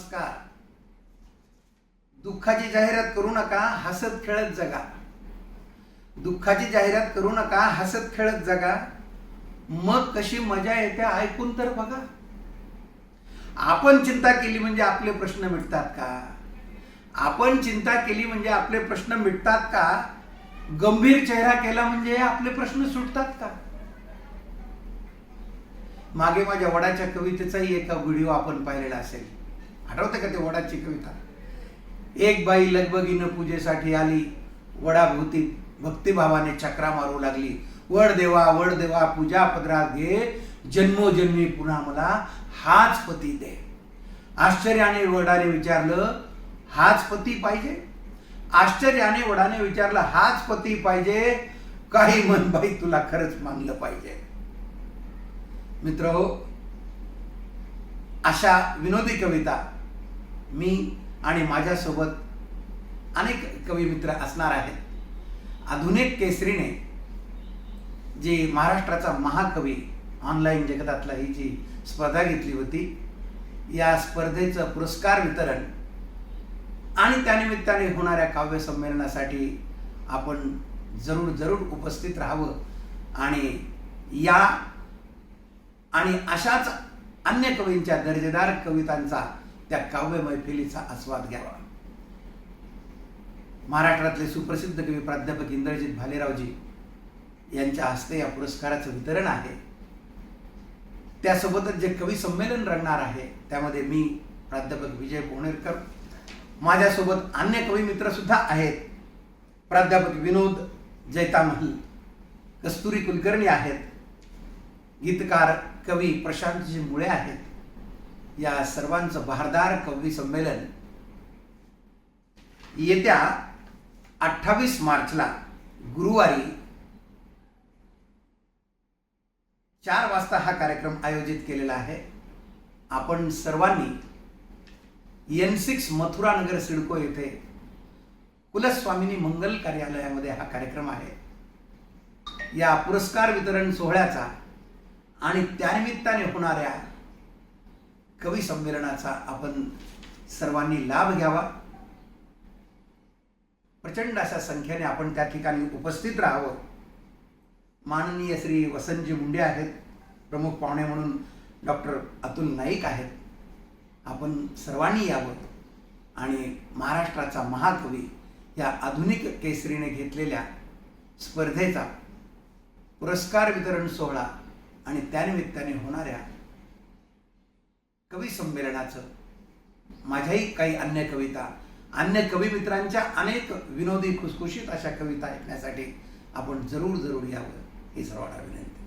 नमस्कार. दुःखाची जाहिरात करू नका हसत खेळत जगा. दुःखाची जाहिरात करू नका हसत खेळत जगा. मग कशी मजा येते ऐकून तर बघा. आपण चिंता केली म्हणजे आपले प्रश्न मिटतात का? आपण चिंता केली म्हणजे आपले प्रश्न मिटतात का? गंभीर चेहरा केला म्हणजे आपले प्रश्न सुटतात का? मागे माझ्या वडाच्या कवितेचाही एका व्हिडिओ आपण पाहिलेला असेल. आठवते का ते वडाची कविता. एक बाई लगबगीनं पूजेसाठी आली. वडाभोवती भक्तिभावाने चक्रा मारू लागली. वड देवा वड देवा पूजा पदरात घे. जन्मोजन्मी पुन्हा मला हाच पती दे. आश्चर्याने वडाने विचारलं हाच पती पाहिजे? आश्चर्याने वडाने विचारलं हाच पती पाहिजे? काही मन बाई तुला खरंच मानलं पाहिजे. मित्र हो अशा विनोदी कविता मी आणि माझ्यासोबत अनेक कवी मित्र असणार आहेत. आधुनिक केसरीने जे महाराष्ट्राचा महाकवी ऑनलाईन जगतातला ही जी स्पर्धा घेतली होती या स्पर्धेचं पुरस्कार वितरण आणि त्यानिमित्ताने होणाऱ्या काव्यसंमेलनासाठी आपण जरूर जरूर उपस्थित राहावं आणि या आणि अशाच अन्य कवींच्या दर्जेदार कवितांचा त्या काव्य मैफिलीचा आस्वाद घ्यावा महाराष्ट्रातले सुप्रसिद्ध कवी प्राध्यापक इंद्रजित भालेरावजी यांच्या हस्ते या पुरस्काराचं वितरण आहे. त्यासोबतच जे कवी संमेलन रंगणार आहे त्यामध्ये मी प्राध्यापक विजय कोणेरकर माझ्यासोबत अन्य कवी मित्र सुद्धा आहेत. प्राध्यापक विनोद जैतामही कस्तुरी कुलकर्णी आहेत. गीतकार कवी प्रशांतजी मुळे आहेत. या सर्वांचं बहारदार कवी संमेलन येत्या अठ्ठावीस मार्चला गुरुवारी चार वाजता हा कार्यक्रम आयोजित केलेला आहे. आपण सर्वांनी एन सिक्स मथुरानगर सिडको येथे कुलस्वामिनी मंगल कार्यालयामध्ये हा कार्यक्रम आहे. या पुरस्कार वितरण सोहळ्याचा आणि त्यानिमित्ताने होणाऱ्या कवी संमेलनाचा आपण सर्वांनी लाभ घ्यावा. प्रचंड अशा संख्येने आपण त्या ठिकाणी उपस्थित राहावं. माननीय श्री वसंतजी मुंडे आहेत प्रमुख पाहुणे म्हणून डॉक्टर अतुल नाईक आहेत. आपण सर्वांनी यावं आणि महाराष्ट्राचा महाकवी या आधुनिक केसरीने घेतलेल्या स्पर्धेचा पुरस्कार वितरण सोहळा आणि त्यानिमित्ताने होणाऱ्या कवी संमेलनाचं माझ्याही काही अन्य कविता अन्य कवी मित्रांच्या अनेक विनोदी खुसखुशीत अशा कविता ऐकण्यासाठी आपण जरूर जरूर यावं ही सर्वांना विनंती.